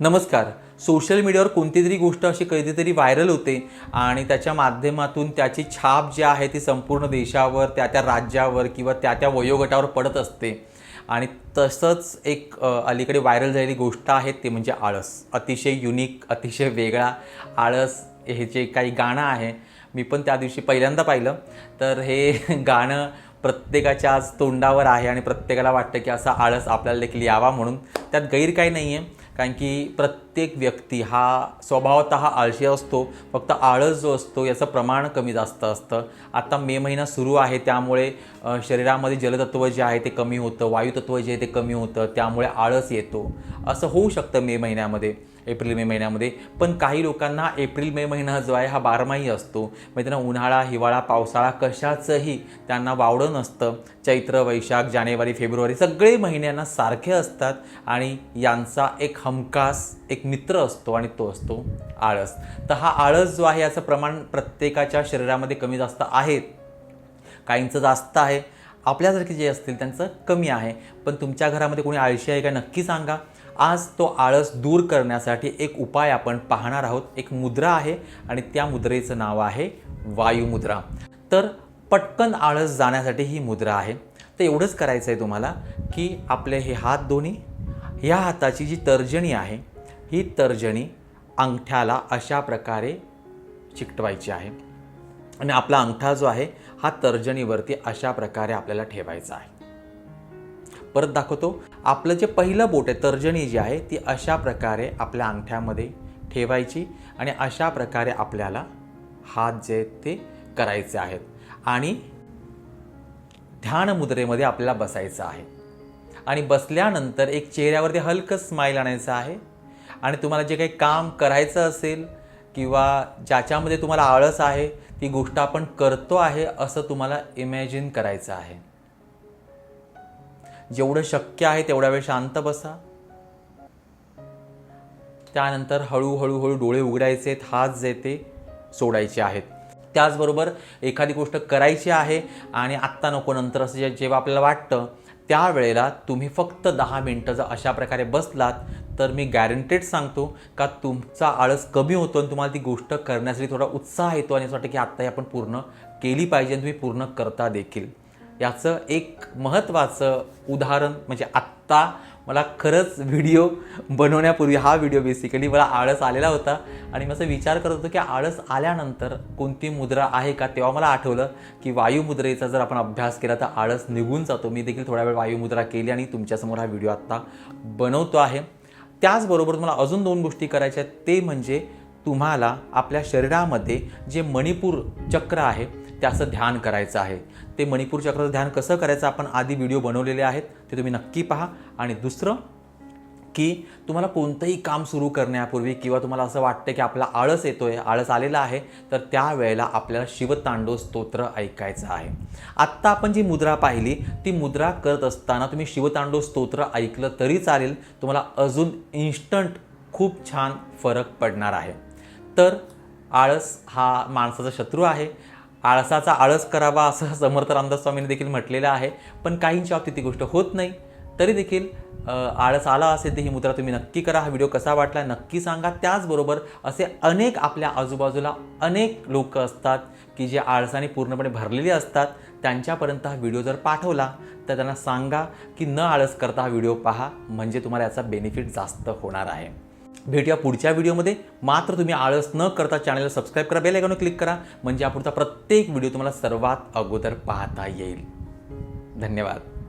नमस्कार. सोशल मीडियावर कोणती तरी गोष्ट अशी कधीतरी व्हायरल होते आणि त्याच्या माध्यमातून त्याची छाप जी आहे ती संपूर्ण देशावर त्या त्या राज्यावर किंवा त्या त्या वयोगटावर पडत असते. आणि तसंच एक अलीकडे व्हायरल झालेली गोष्ट आहे ते म्हणजे आळस. अतिशय युनिक अतिशय वेगळा आळस हे जे काही गाणं आहे मी पण त्या दिवशी पहिल्यांदा पाहिलं. तर हे गाणं प्रत्येकाच्या आज तोंडावर आहे आणि प्रत्येकाला वाटतं की असा आळस आपल्याला देखील यावा म्हणून. त्यात गैर काही नाही आहे कारण की प्रत्येक व्यक्ती हा स्वभावतः आळशी असतो फक्त आळस जो असतो याचं प्रमाण कमी जास्त असतं. आता मे महिना सुरू आहे त्यामुळे शरीरामध्ये जलतत्व जे आहे ते कमी होतं वायुतत्व जे आहे ते कमी होतं त्यामुळे आळस येतो. असं होऊ शकतं मे महिन्यामध्ये. एप्रिल मे महिन्यामध्ये. पण काही लोकांना एप्रिल मे महिना जो आहे हा बारमाही असतो. म्हणजे त्यांना उन्हाळा हिवाळा पावसाळा कशाचंही त्यांना वावडं नसतं. चैत्र वैशाख जानेवारी फेब्रुवारी सगळे महिन्यांना सारखे असतात आणि यांचा एक हमखास एक मित्र असतो आणि तो असतो आळस. तर हा आळस जो आहे याचं प्रमाण प्रत्येकाच्या शरीरामध्ये कमी जास्त आहे. काहींचं जास्त आहे. आपल्यासारखे जे असतील त्यांचं कमी आहे. पण तुमच्या घरामध्ये कोणी आळशी आहे का नक्की सांगा. आज तो आळस दूर करण्यासाठी एक उपाय आपण पाहणार आहोत. एक मुद्रा आहे आणि त्या मुद्रेचं नाव आहे वायुमुद्रा. तर पटकन आळस जाण्यासाठी ही मुद्रा आहे. तर एवढंच करायचं आहे तुम्हाला की आपले हे हात दोन्ही ह्या हाताची जी तर्जनी आहे ही तर्जनी अंगठ्याला अशा प्रकारे चिकटवायची आहे. आणि आपला अंगठा जो आहे हा तर्जनीवरती अशा प्रकारे आपल्याला ठेवायचा आहे. परत दाखवतो. आपलं जे पहिलं बोट आहे तर्जनी जी आहे ती अशा प्रकारे आपल्या अंगठ्यामध्ये ठेवायची आणि अशा प्रकारे आपल्याला हात जे ते करायचे आहेत. आणि ध्यान मुद्रेमध्ये आपल्याला बसायचं आहे. आणि बसल्यानंतर एक चेहऱ्यावरती हलकं स्माईल आणायचं आहे. आणि तुम्हाला जे काही काम करायचं असेल किंवा ज्याच्यामध्ये तुम्हाला आळस आहे ती गोष्ट आपण करतो आहे असं तुम्हाला इमॅजिन करायचं आहे. जेवढं शक्य आहे तेवढा वेळ शांत बसा. त्यानंतर हळूहळू हळू डोळे उघडायचे आहेत हात जे ते सोडायचे आहेत. त्याचबरोबर एखादी गोष्ट करायची आहे आणि आत्ता नको नंतर असं जे- जेव्हा आपल्याला वाटतं त्यावेळेला तुम्ही फक्त दहा मिनटं जर अशा प्रकारे बसलात तर मी गॅरंटेड सांगतो का तुमचा आळस कमी होतो आणि तुम्हाला ती गोष्ट करण्यासाठी थोडा उत्साह येतो आणि असं वाटतं की आत्ताही आपण पूर्ण केली पाहिजे आणि तुम्ही पूर्ण करता देखील. याचं एक महत्त्वाचं उदाहरण म्हणजे आत्ता मला खरंच व्हिडिओ बनवण्यापूर्वी हा व्हिडिओ बेसिकली मला आळस आलेला होता. आणि मी असं विचार करत होतो की आळस आल्यानंतर कोणती मुद्रा आहे का? तेव्हा मला आठवलं की वायुमुद्रेचा जर आपण अभ्यास केला तर आळस निघून जातो. मी देखील थोडा वेळ वायुमुद्रा केली आणि तुमच्यासमोर हा व्हिडिओ आत्ता बनवतो आहे. त्याचबरोबर मला अजून दोन गोष्टी करायच्या आहेत. ते म्हणजे तुम्हाला आपल्या शरीरामध्ये जे मणिपूर चक्र आहे त्याचं ध्यान करायचं आहे. ते मणिपूर चक्राचं ध्यान कसं करायचं? आपण आधी व्हिडिओ बनवलेले आहेत. ते तुम्ही नक्की पहा. आणि दुसरं की तुम्हाला कोणतंही काम सुरू करण्यापूर्वी किंवा तुम्हाला असं वाटतं की आपला आळस येतो आहे आळस आलेला आहे तर त्यावेळेला आपल्याला शिवतांडव स्तोत्र ऐकायचं आहे. आत्ता आपण जी मुद्रा पाहिली ती मुद्रा करत असताना तुम्ही शिवतांडव स्तोत्र ऐकलं तरी चालेल. तुम्हाला अजून इन्स्टंट खूप छान फरक पडणार आहे. तर आळस हा माणसाचा शत्रू आहे. आळसाचा आळस करावा असं समर्थ रामदास स्वामींनी देखील म्हटलेलं आहे. पण काहींच्या बाबतीत ती गोष्ट होत नाही. तरी देखील आळस आला असेल तर ही मुद्रा तुम्ही नक्की करा. हा व्हिडिओ कसा वाटला नक्की सांगा. त्याचबरोबर असे अनेक आपल्या आजूबाजूला अनेक लोक असतात की जे आळसाने पूर्णपणे भरलेले असतात. त्यांच्यापर्यंत हा व्हिडिओ जर पाठवला तर त्यांना सांगा की न आळस करता हा व्हिडिओ पहा. म्हणजे तुम्हाला याचा बेनिफिट जास्त होणार आहे. भेटूया पुढच्या व्हिडिओमध्ये. मात्र तुम्ही आळस न करता चॅनलला सबस्क्राईब करा बेल आयकॉनवर क्लिक करा. म्हणजे हा पुढचा प्रत्येक व्हिडिओ तुम्हाला सर्वात अगोदर पाहता येईल. धन्यवाद.